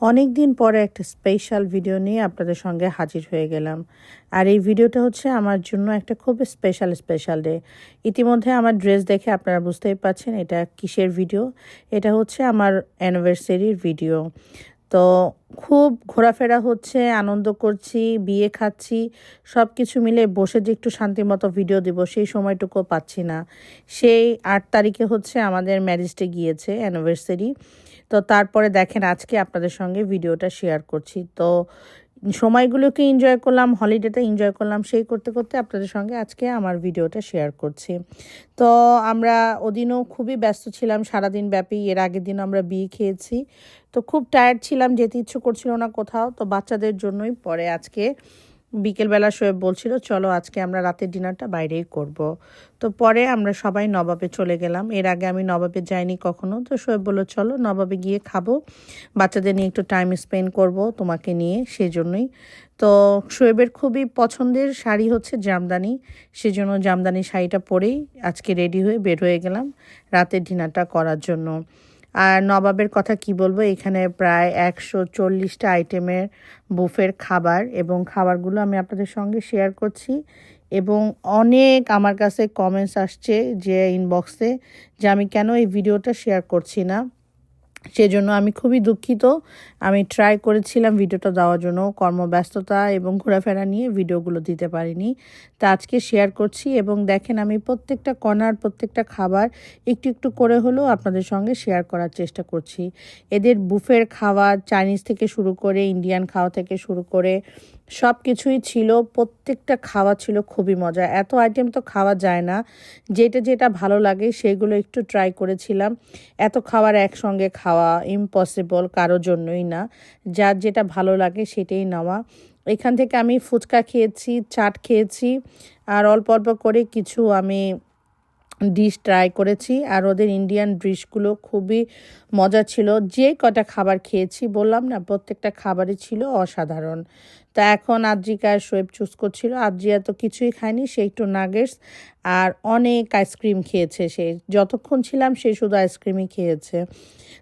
অনেক দিন পরে একটা স্পেশাল ভিডিও নিয়ে আপনাদের সঙ্গে হাজির হয়ে গেলাম। আর এই ভিডিওটা হচ্ছে আমার জন্য একটা খুব স্পেশাল স্পেশাল ডে ইতিমধ্যে আমার ড্রেস দেখে আপনারা বুঝতেই পারছেন এটা কিসের ভিডিও এটা হচ্ছে আমার অ্যানিভার্সারির ভিডিও তো খুব ঘোরাফেরা হচ্ছে, আনন্দ করছি, বিয়ে খাচ্ছি সব কিছু মিলে বসে যে একটু শান্তি মতো ভিডিও দিব, সেই সময়টুকু পাচ্ছি না। সেই আট তারিখে হচ্ছে আমাদের ম্যারেজটে গিয়েছে অ্যানিভার্সারি তো তারপরে দেখেন আজকে আপনাদের সঙ্গে ভিডিওটা শেয়ার করছি। তো সময়গুলোকে এনজয় করলাম হলিডেটা এনজয় করলাম, সেই করতে করতে আপনাদের সঙ্গে আজকে আমার ভিডিওটা শেয়ার করছি। তো আমরা ওদিনও খুবই ব্যস্ত ছিলাম, সারাদিন ব্যাপী, এর আগের দিন আমরা বিয়ে খেয়েছি। তো খুব টায়ার্ড ছিলাম, যেতে ইচ্ছে করছিল না কোথাও, তো বাচ্চাদের জন্যই পরে আজকে বিকেলবেলা শোয়েব বলছিল, চলো আজকে আমরা রাতের ডিনারটা বাইরেই করব। তো পরে আমরা সবাই নবাবে চলে গেলাম। এর আগে আমি নবাবে যাইনি কখনো। তো শোয়েব বলল, চলো নবাবে গিয়ে খাব। বাচ্চাদের নিয়ে একটু টাইম স্পেন্ড করব তোমাকে নিয়ে সেই জন্যই তো শোয়েবের খুবই পছন্দের শাড়ি হচ্ছে জামদানি। সেজন্য জামদানি শাড়িটা পরেই আজকে রেডি হয়ে বের হয়ে গেলাম রাতের ডিনারটা করার জন্য। আর নবাবের কথা কি বলব? এখানে প্রায় একশো চল্লিশটা আইটেমের বুফের খাবার এবং খাবারগুলো আমি আপনাদের সঙ্গে শেয়ার করছি এবং অনেক আমার কাছে কমেন্টস আসছে যে ইনবক্সে যে আমি কেন এই ভিডিওটা শেয়ার করছি না। সেজন্য আমি খুবই দুঃখিত। আমি ট্রাই করেছিলাম ভিডিওটা দেওয়ার জন্য, কর্মব্যস্ততা এবং ঘোরাফেরা নিয়ে ভিডিওগুলো দিতে পারিনি। তা আজকে শেয়ার করছি এবং দেখেন আমি প্রত্যেকটা কর্নার প্রত্যেকটা খাবার একটু একটু করে হলেও আপনাদের সঙ্গে শেয়ার করার চেষ্টা করছি। এদের বুফের খাওয়া চাইনিজ থেকে শুরু করে ইন্ডিয়ান খাওয়া থেকে শুরু করে সব কিছুই ছিল, প্রত্যেকটা খাওয়া ছিল খুবই মজা এত আইটেম তো খাওয়া যায় না। যেটা যেটা ভালো লাগে সেগুলো একটু ট্রাই করেছিলাম। এত খাবার একসঙ্গে খাওয়া ইম্পসিবল কারও জন্যই না। যার যেটা ভালো লাগে সেটাই নেওয়া। এখান থেকে আমি ফুচকা খেয়েছি, চাট খেয়েছি, আর অল্প অল্প করে কিছু আমি ডিশ ট্রাই করেছি। আর ওদের ইন্ডিয়ান ডিশগুলো খুবই মজা ছিল। যে কটা খাবার খেয়েছি, বললাম না, প্রত্যেকটা খাবারই ছিল অসাধারণ। তা এখন আদ্রিকা শোয়েব চুজ করছিল। আদ্রিয়া তো কিছুই খায়নি, সে একটু নাগেটস আর অনেক আইসক্রিম খেয়েছে সে। যতক্ষণ ছিলাম সে শুধু আইসক্রিমই খেয়েছে।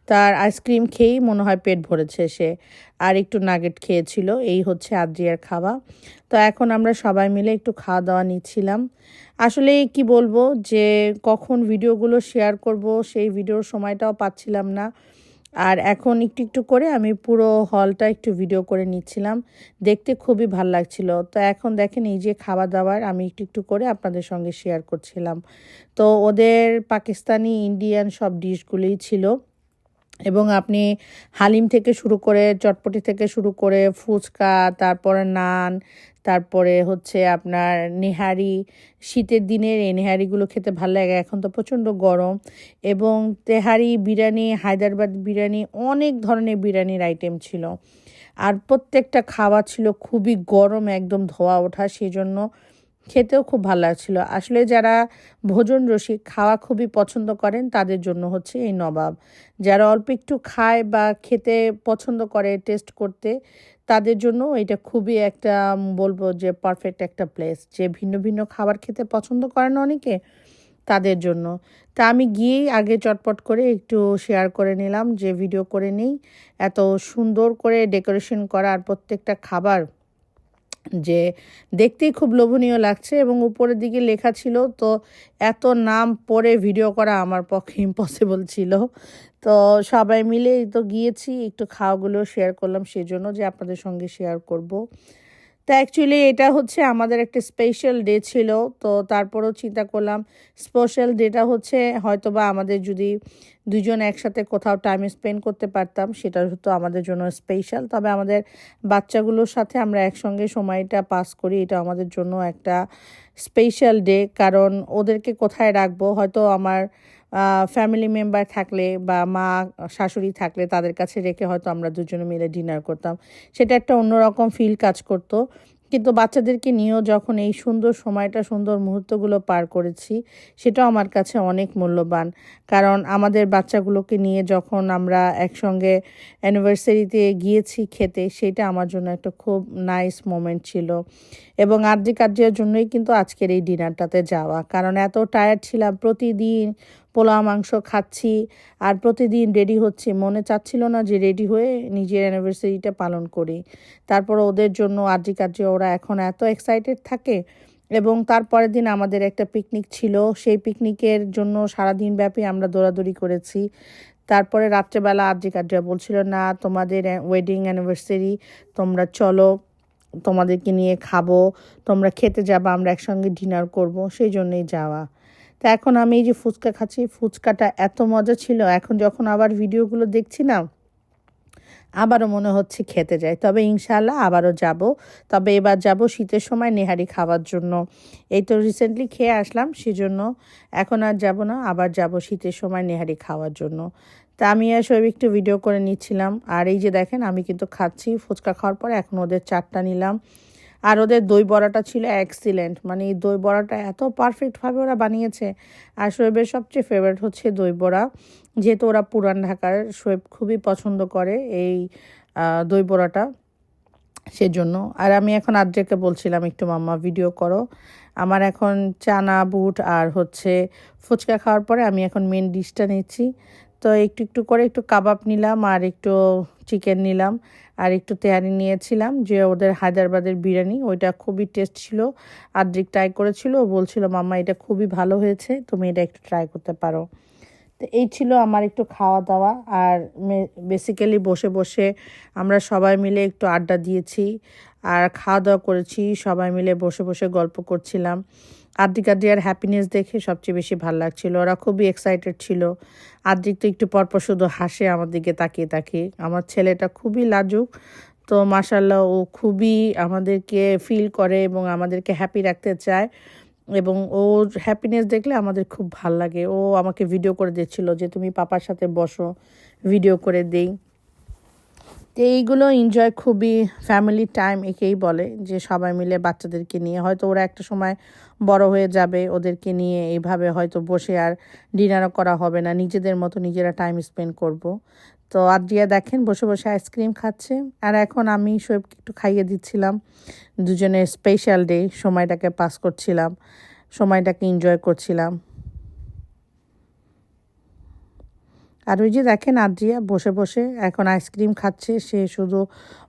তার আইসক্রিম খেয়েই মনে হয় পেট ভরেছে সে। আর একটু নাগেট খেয়েছিল, এই হচ্ছে আদ্রিয়ার খাওয়া। তো এখন আমরা সবাই মিলে একটু খাওয়া দাওয়া নিচ্ছিলাম। আসলে কি বলব যে, কখন ভিডিওগুলো শেয়ার করব সেই ভিডিওর সময়টাও পাচ্ছিলাম না। আর এখন একটু একটু করে আমি পুরো হলটা একটু ভিডিও করে নিচ্ছিলাম। দেখতে খুবই ভালো লাগছিল। তো এখন দেখেন এই যে খাবার দাবার আমি একটু একটু করে আপনাদের সঙ্গে শেয়ার করছিলাম। তো ওদের পাকিস্তানি ইন্ডিয়ান সব ডিশগুলোই ছিল। এবং আপনি হালিম থেকে শুরু করে, চটপটি থেকে শুরু করে, ফুচকা, তারপরে নান, তারপরে হচ্ছে আপনার নেহারি, শীতের দিনের এই নেহারিগুলো খেতে ভালো লাগে, এখন তো প্রচণ্ড গরম। এবং তেহারি বিরিয়ানি, হায়দ্রাবাদ বিরিয়ানি, অনেক ধরনের বিরিয়ানির আইটেম ছিল। আর প্রত্যেকটা খাওয়া ছিল খুবই গরম, একদম ধোয়া ওঠা, সেজন্য খেতেও খুব ভালো লাগছিল। আসলে যারা ভোজন রসিক, খাওয়া খুবই পছন্দ করেন, তাদের জন্য হচ্ছে এই নবাব। যারা অল্প একটু খায় বা খেতে পছন্দ করে টেস্ট করতে, তাদের জন্য এটা খুবই একটা বলব যে পারফেক্ট একটা প্লেস যে ভিন্ন ভিন্ন খাবার খেতে পছন্দ করেন অনেকে, তাদের জন্য। তা আমি গিয়েই আগে চটপট করে একটু শেয়ার করে নিলাম, যে ভিডিও করে নেই। এত সুন্দর করে ডেকোরেশন করা আর প্রত্যেকটা খাবার যে দেখতেই খুব লোভনীয় লাগছে এবং উপরের দিকে লেখা ছিল, তো এত নাম পড়ে ভিডিও করা আমার পক্ষে ইম্পসিবল ছিল। তো সবাই মিলে তো গিয়েছি, একটু খাওয়াগুলো শেয়ার করলাম, সেজন্য যে আপনাদের সঙ্গে শেয়ার করব। তো অ্যাকচুয়ালি এটা হচ্ছে আমাদের একটা স্পেশাল ডে ছিল। তো তারপরেও চিন্তা করলাম স্পেশাল ডেটা হচ্ছে হয়তো বা আমাদের যদি দুজন একসাথে কোথাও টাইম স্পেন্ড করতে পারতাম, সেটা হতো আমাদের জন্য স্পেশাল তবে আমাদের বাচ্চাগুলোর সাথে আমরা একসঙ্গে সময়টা পাস করি, এটা আমাদের জন্য একটা স্পেশাল ডে কারণ ওদেরকে কোথায় রাখব? হয়তো আমার ফ্যামিলি মেম্বার থাকলে বা মা, শাশুড়ি থাকলে তাদের কাছে রেখে হয়তো আমরা দুজনে মিলে ডিনার করতাম। সেটা একটা অন্যরকম ফিল কাজ করতো। কিন্তু বাচ্চাদেরকে নিয়েও যখন এই সুন্দর সময়টা, সুন্দর মুহূর্তগুলো পার করেছি, সেটাও আমার কাছে অনেক মূল্যবান। কারণ আমাদের বাচ্চাগুলোকে নিয়ে যখন আমরা একসঙ্গে অ্যানিভার্সারিতে গিয়েছি খেতে, সেটা আমার জন্য একটা খুব নাইস মোমেন্ট ছিল। এবং আর্জি কার্যের জন্যই কিন্তু আজকের এই ডিনারটাতে যাওয়া। কারণ এত টায়ার্ড ছিলাম প্রতিদিন পোলাও, মাংস খাচ্ছি আর প্রতিদিন রেডি হচ্ছি। মনে চাচ্ছিল না যে রেডি হয়ে নিজের অ্যানিভার্সারিটা পালন করি। তারপর ওদের জন্য আর্জি কার্যে ওরা এখন এত এক্সাইটেড থাকে এবং তারপরের দিন আমাদের একটা পিকনিক ছিল। সেই পিকনিকের জন্য সারাদিন ব্যাপী আমরা দৌড়াদৌড়ি করেছি। তারপরে রাত্রেবেলা আর্জি কার্যা বলছিল, না, তোমাদের ওয়েডিং অ্যানিভার্সারি তোমরা চলো, তোমাদেরকে নিয়ে খাব, তোমরা খেতে যাবা, আমরা একসঙ্গে ডিনার করব। সেই জন্যই যাওয়া। তা এখন আমি এই যে ফুচকা খাচ্ছি, ফুচকাটা এত মজা ছিল, এখন যখন আবার ভিডিওগুলো দেখছি না, আবারও মনে হচ্ছে খেতে যাই। তবে ইনশাল্লাহ আবারও যাব। তবে এবার যাব শীতের সময় নেহারি খাওয়ার জন্য। এই তো রিসেন্টলি খেয়ে আসলাম, সেজন্য এখন আর যাব না, আবার যাব শীতের সময় নেহারি খাওয়ার জন্য। তা আমি আর সব একটু ভিডিও করে নিচ্ছিলাম। আর এই যে দেখেন, আমি কিন্তু খাচ্ছি, ফুচকা খাওয়ার পর এখন ওদের চারটা নিলাম। আর ওদের দই বড়াটা ছিল এক্সিলেন্ট মানে এই দই বড়াটা এত পারফেক্টভাবে ওরা বানিয়েছে। আর শোয়েবের সবচেয়ে ফেভারিট হচ্ছে দই বড়া। যেহেতু ওরা পুরান ঢাকার, শোয়েব খুবই পছন্দ করে এই দই বড়াটা সেজন্য। আর আমি এখন আদ্রেকে বলছিলাম, একটু মাম্মা ভিডিও করো। আমার এখন চানা, বুট আর হচ্ছে ফুচকা খাওয়ার পরে আমি এখন মেন ডিশটা নিচ্ছি। তো একটু একটু করে একটু কাবাব নিলাম আর একটু চিকেন নিলাম আর একটু তেহারি নিয়েছিলাম যে ওদের হায়দ্রাবাদের বিরিয়ানি, ওইটা খুবই টেস্ট ছিল। আদ্রিক ট্রাই করেছিল বলছিল, মাম্মা, এটা খুবই ভালো হয়েছে, তুমি এটা একটু ট্রাই করতে পারো। তো এই ছিল আমার একটু খাওয়া দাওয়া আর বেসিক্যালি বসে বসে আমরা সবাই মিলে একটু আড্ডা দিয়েছি আর খাওয়া দাওয়া করেছি, সবাই মিলে বসে বসে গল্প করছিলাম। আদ্রিক আদ্রিয়ার হ্যাপিনেস দেখে সবচেয়ে বেশি ভালো লাগছিল। ওরা খুবই এক্সাইটেড ছিল। আদ্রিক তো একটু পরপর শুধু হাসে আমার দিকে তাকিয়ে তাকিয়ে। আমার ছেলেটা খুবই লাজুক। তো মাসাল্লাহ ও খুবই আমাদেরকে ফিল করে এবং আমাদেরকে হ্যাপি রাখতে চায়। এবং ওর হ্যাপিনেস দেখলে আমাদের খুব ভালো লাগে। ও আমাকে ভিডিও করে দিচ্ছিল যে, তুমি পাপার সাথে বসো ভিডিও করে দেই। তো এইগুলো এনজয় খুবই ফ্যামিলি টাইম একেই বলে যে সবাই মিলে বাচ্চাদেরকে নিয়ে। হয়তো ওরা একটা সময় বড় হয়ে যাবে, ওদেরকে নিয়ে এইভাবে হয়তো বসে আর ডিনারও করা হবে না। নিজেদের মতো নিজেরা টাইম স্পেন্ড করব। তো আদ্রিয়া দেখেন, বসে বসে আইসক্রিম খাচ্ছে। আর এখন আমি সবকে একটু খাইয়ে দিচ্ছিলাম। দুজনের স্পেশাল ডে সময়টাকে পাস করছিলাম, সময়টাকে এনজয় করছিলাম। আর ওই যে দেখেন আদ্রিয়া বসে বসে এখন আইসক্রিম খাচ্ছে, সে শুধু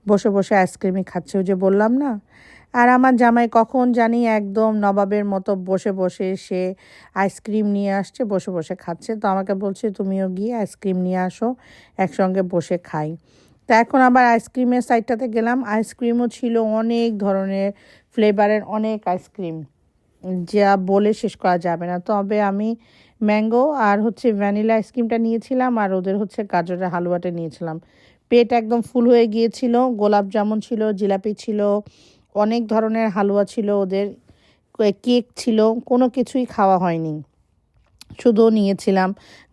বসে বসে আইসক্রিমই খাচ্ছে, ওই যে বললাম না? আর আমার জামাই কখন জানি একদম নবাবের মতো বসে বসে সে আইসক্রিম নিয়ে আসছে, বসে বসে খাচ্ছে। তো আমাকে বলছে, তুমিও গিয়ে আইসক্রিম নিয়ে আসো, একসঙ্গে বসে খাই। তো এখন আবার আইসক্রিমের সাইডটাতে গেলাম। আইসক্রিমও ছিল অনেক ধরনের ফ্লেভারের অনেক আইসক্রিম। যা বলে শেষ করা যাবে না। তবে আমি ম্যাঙ্গো আর হচ্ছে ভ্যানিলা আইসক্রিমটা নিয়েছিলাম আর ওদের হচ্ছে গাজরের হালুয়াটা নিয়েছিলাম। পেট একদম ফুল হয়ে গিয়েছিল, গোলাপ জামুন ছিল, জিলাপি ছিল, অনেক ধরনের হালুয়া ছিল ওদের কেক ছিল, কোনো কিছুই খাওয়া হয়নি। শুধু নিয়েছিলাম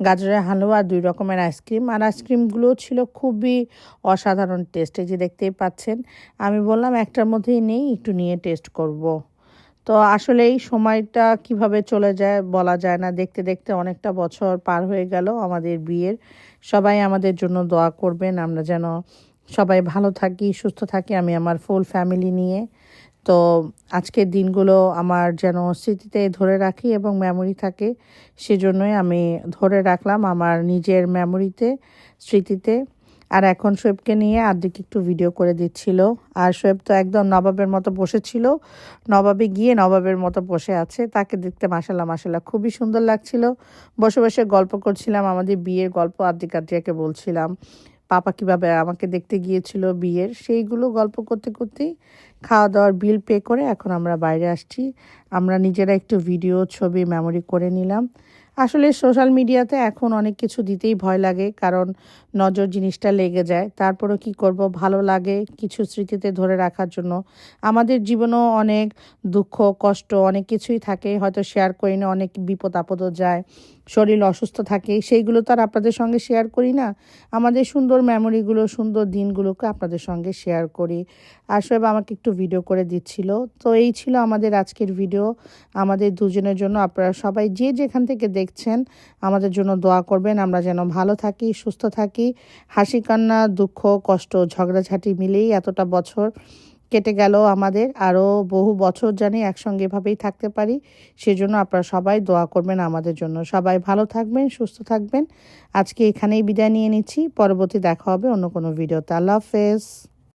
গাজরের হালুয়া দুই রকমের আইসক্রিম আর আইসক্রিমগুলো ছিল খুবই অসাধারণ টেস্ট, এই যে দেখতেই পাচ্ছেন। আমি বললাম একটার মধ্যেই নেই, একটু নিয়ে টেস্ট করব। তো আসলে এই সময়টা কীভাবে চলে যায় বলা যায় না। দেখতে দেখতে অনেকটা বছর পার হয়ে গেল আমাদের বিয়ের। সবাই আমাদের জন্য দোয়া করবেন, আমরা যেন সবাই ভালো থাকি, সুস্থ থাকি, আমি আমার ফুল ফ্যামিলি নিয়ে। তো আজকের দিনগুলো আমার যেন স্মৃতিতে ধরে রাখি এবং মেমোরি থাকে, সেজন্যই আমি ধরে রাখলাম আমার নিজের মেমোরিতে স্মৃতিতে। আর এখন শোয়েবকে নিয়ে আর্দিকে একটু ভিডিও করে দিচ্ছিল। আর শোয়েব তো একদম নবাবের মতো বসেছিল। নবাবে গিয়ে নবাবের মতো বসে আছে। তাকে দেখতে মাসাল্লাহ মাসাল্লাহ খুবই সুন্দর লাগছিল। বসে বসে গল্প করছিলাম, আমাদের বিয়ের গল্প আর্দিক আদ্রিয়াকে বলছিলাম। পাপা কীভাবে আমাকে দেখতে গিয়েছিল বিয়ের? সেইগুলো গল্প করতে করতেই খাওয়া দাওয়ার বিল পে করে এখন আমরা বাইরে আসছি। আমরা নিজেরা একটু ভিডিও ছবি মেমোরি করে নিলাম। আসলে সোশ্যাল মিডিয়াতে এখন অনেক কিছু দিতেই ভয় লাগে, কারণ নজর জিনিসটা লেগে যায়। তারপরও কি করব? ভালো লাগে কিছু স্মৃতিতে ধরে রাখার জন্য। আমাদের জীবনেও অনেক দুঃখ, কষ্ট অনেক কিছুই থাকে। হয়তো শেয়ার করি না অনেক বিপদ আপদও যায়। শরীর অসুস্থ থাকে, সেইগুলো তো আর আপনাদের সঙ্গে শেয়ার করি না। আমাদের সুন্দর মেমোরিগুলো সুন্দর দিনগুলোকে আপনাদের সঙ্গে শেয়ার করি। আর সব আমাকে একটু ভিডিও করে দিচ্ছিল। তো এই ছিল আমাদের আজকের ভিডিও আমাদের দুজনের জন্য আপনারা সবাই যে যেখান থেকে দেখছেন, আমাদের জন্য দোয়া করবেন। আমরা যেন ভালো থাকি, সুস্থ থাকি। হাসি কান্না, দুঃখ, কষ্ট, ঝগড়াঝাটি মিলেই এতটা বছর কেটে গেল আমাদের। আরও বহু বছর জানি একসঙ্গে এভাবেই থাকতে পারি। সেজন্য আপনারা সবাই দোয়া করবেন আমাদের জন্য। সবাই ভালো থাকবেন, সুস্থ থাকবেন। আজকে এখানেই বিদায় নিয়ে নিচ্ছি। পরবর্তী দেখা হবে অন্য কোনো ভিডিওতে। আল্লাহ হাফেজ।